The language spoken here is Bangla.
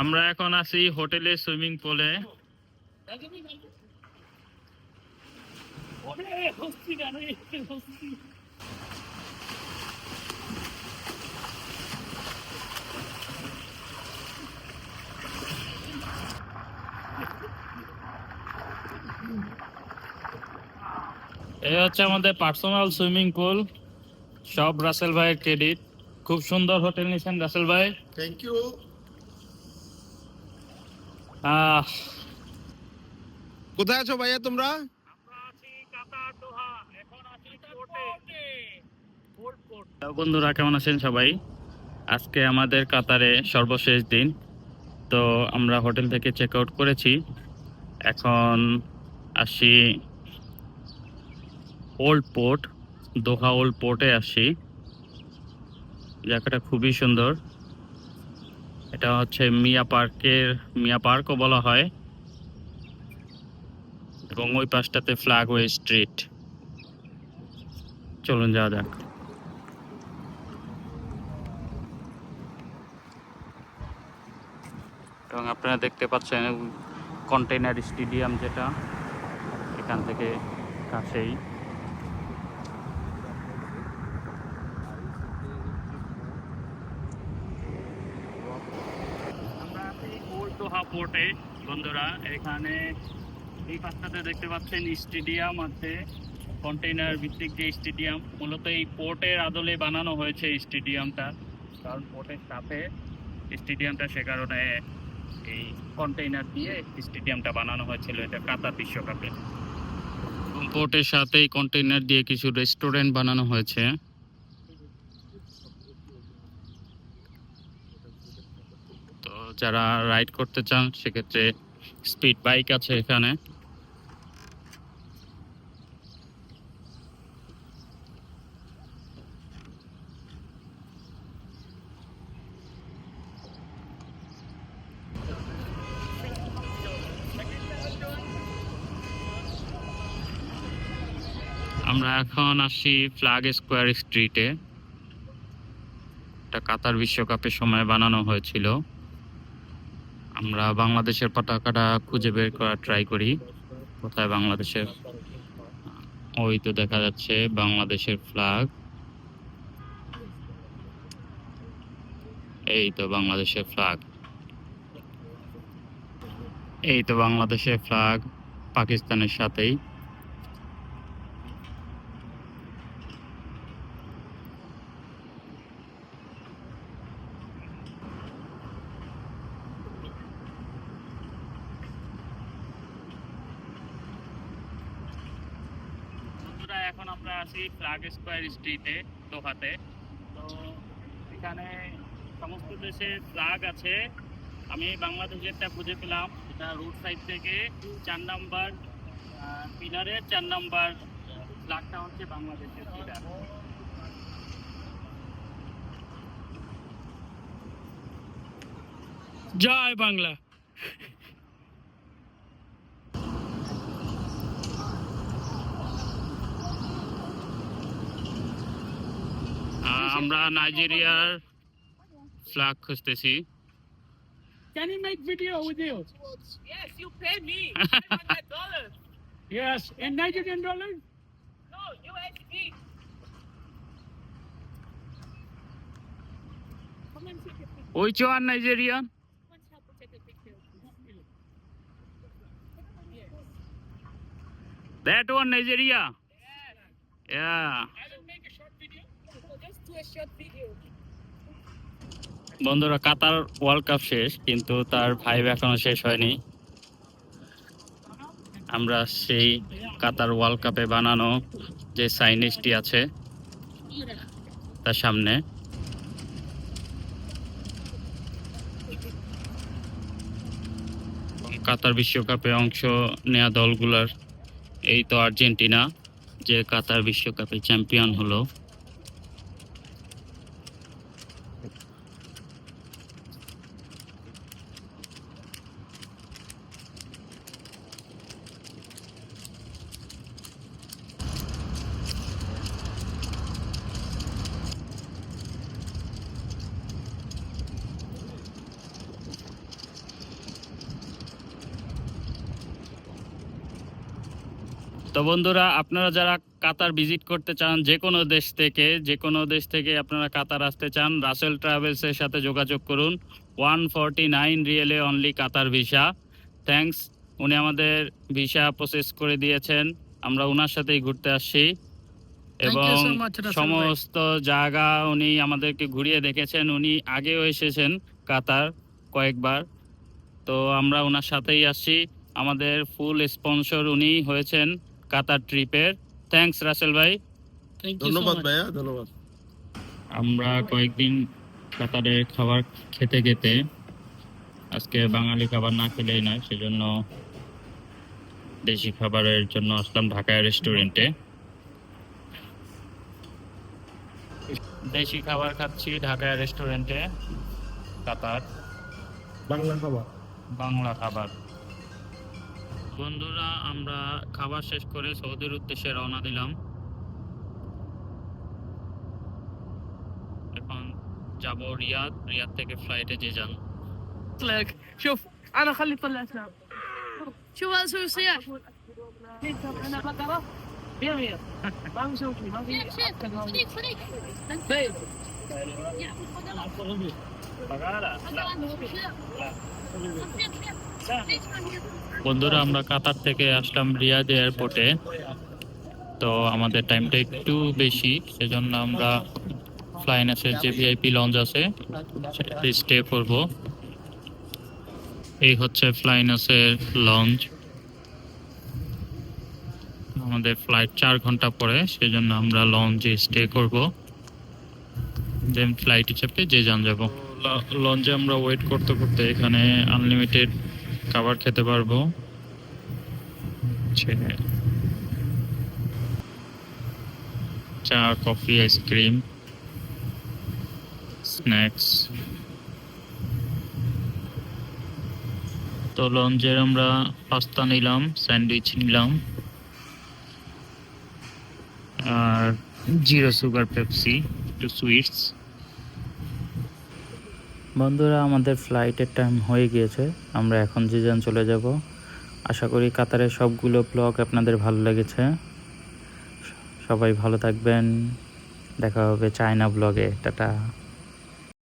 আমরা এখন আছি হোটেলে সুইমিং পুলে। এই হচ্ছে আমাদের পার্সোনাল সুইমিং পুল সব রাসেল ভাইয়ের ক্রেডিট খুব সুন্দর হোটেল নিয়েছেন রাসেল ভাই। থ্যাংক ইউ আহ। কোথায় আছো ভাইয়া তোমরা? বন্ধুরা কেমন আছেন সবাই? আজকে আমাদের কাতারে সর্বশেষ দিন তো আমরা হোটেল থেকে চেক আউট করেছি। এখন আসি ওল্ড পোর্ট দোহা ওল্ড পোর্টে আসি। জায়গাটা খুবই সুন্দর। এটা হচ্ছে মিয়া পার্কের, মিয়া পার্কও বলা হয়। এবং ওই পাশটাতে ফ্ল্যাগওয়ে স্ট্রিট চলুন যাওয়া যাক। এবং আপনারা দেখতে পাচ্ছেন কন্টেইনার স্টেডিয়াম যেটা, এখান থেকে কাছেই আমরা আছি দোহা বন্ধুরা, এখানে এই পাশটাতে দেখতে পাচ্ছেন স্টেডিয়াম আছে। কন্টেইনার ভিত্তিক যে স্টেডিয়াম, মূলত এই পোর্টের আদলে বানানো হয়েছে স্টেডিয়ামটা। কারণ পোর্টের সাথে স্টেডিয়ামটা সে কারণে এই কন্টেইনার দিয়ে স্টেডিয়ামটা বানানো হয়েছিল, এটা কাতার বিশ্বকাপে। এবং পোর্টের সাথেই কন্টেইনার দিয়ে কিছু রেস্টুরেন্ট বানানো হয়েছে তো যারা রাইড করতে চান, সেক্ষেত্রে স্পিড বাইক আছে এখানে। আমরা এখন আসি ফ্ল্যাগ স্কোয়ার স্ট্রিটে। এটা কাতার বিশ্বকাপের সময় বানানো হয়েছিল। আমরা বাংলাদেশের পতাকাটা খুঁজে বের করার ট্রাই করি। কোথায় বাংলাদেশের? ওই তো দেখা যাচ্ছে বাংলাদেশের ফ্ল্যাগ এই তো বাংলাদেশের ফ্ল্যাগ এই তো বাংলাদেশের ফ্ল্যাগ পাকিস্তানের সাথেই বন্ধুরা এখন আমরা আছি ফ্ল্যাগ স্কোয়ার স্ট্রিটে দোহাতে। তো এখানে সমস্ত দেশের ফ্ল্যাগ আছে। আমি বাংলাদেশেরটা খুঁজে পেলাম, এটা রোড সাইড থেকে চার নাম্বার পিলারের চার নাম্বার ফ্ল্যাগটা হচ্ছে বাংলাদেশের পিলার জয় বাংলা। আমরা নাইজেরিয়ার ফ্ল্যাগ খুঁজতেছি Can you make video with you? Yes, you pay me $500. Yes, in Nigerian dollars? no, USD. Come and take a picture. ওই চোয়ার Nigeria Let's help her take a picture. বন্ধুরা, কাতার ওয়ার্ল্ড কাপ শেষ, কিন্তু তার ভাইব এখনও শেষ হয়নি। আমরা সেই কাতার ওয়ার্ল্ড কাপে বানানো যে সাইনিজটি আছে, তার সামনে। কাতার বিশ্বকাপে অংশ নেয়া দলগুলোর, এই তো আর্জেন্টিনা, যে কাতার বিশ্বকাপে চ্যাম্পিয়ন হলো। তো বন্ধুরা আপনারা যারা কাতার ভিজিট করতে চান যে কোনো দেশ থেকে যে কোনো দেশ থেকে আপনারা কাতার আসতে চান রাসেল ট্রাভেলসের সাথে যোগাযোগ করুন। ওয়ান ফর্টি নাইন রিয়েলে অনলি কাতার ভিসা। থ্যাঙ্কস উনি আমাদের ভিসা প্রসেস করে দিয়েছেন। আমরা ওনার সাথেই ঘুরতে আসছি। এবং। সমস্ত জায়গা উনি আমাদেরকে ঘুরিয়ে দেখেছেন। উনি আগেও এসেছেন কাতার কয়েকবার। তো আমরা ওনার সাথেই আসছি। আমাদের ফুল স্পন্সর উনি হয়েছেন। কাতার ট্রিপের। থ্যাঙ্কস রাসেল ভাই। ধন্যবাদ. ভাইয়া ধন্যবাদ। আমরা কয়েকদিন কাতারের খাবার খেতে খেতে আজকে বাঙালি খাবার না খেলেই নয় সেজন্য দেশি খাবারের জন্য আসলাম ঢাকায় রেস্টুরেন্টে। দেশি খাবার খাচ্ছি ঢাকায় রেস্টুরেন্টে কাতার। বাংলা খাবার। বাংলা খাবার। বন্ধুরা আমরা খাবার শেষ করে সৌদির উদ্দেশ্যে রওনা দিলাম এখন যাব রিয়াদ রিয়াদ থেকে ফ্লাইটে যে যান لك شوف انا خلي يطلع اسنان شو هذا سوي صياح انا بقره বন্ধুরা আমরা কাতার থেকে আসলাম রিয়াদ এয়ারপোর্টে। তো আমাদের টাইমটা একটু বেশি সেজন্য আমরা ফ্লাইন আছে যে ভিআইপি লঞ্চ আছে স্টে করব। এই হচ্ছে ফ্লাইন আছে লঞ্চ আমাদের ফ্লাইট চার ঘণ্টা পরে, সেজন্য আমরা লঞ্চে স্টে করব। দেন ফ্লাইটে চেপে যে যান যাব। লঞ্চে আমরা ওয়েট করতে করতে এখানে আনলিমিটেড খাবার খেতে পারব। চা কফি আইসক্রিম স্ন্যাক্স তো লঞ্চের আমরা পাস্তা নিলাম স্যান্ডউইচ নিলাম। জিরো সুগার, পেপসি, একটু সুইটস। বন্ধুরা, আমাদের ফ্লাইটের টাইম হয়ে গিয়েছে। আমরা এখন যে যান চলে যাব। আশা করি কাতারের সবগুলো ব্লগ আপনাদের ভালো লেগেছে। সবাই ভালো থাকবেন। দেখা হবে চায়না ব্লগে টাটা।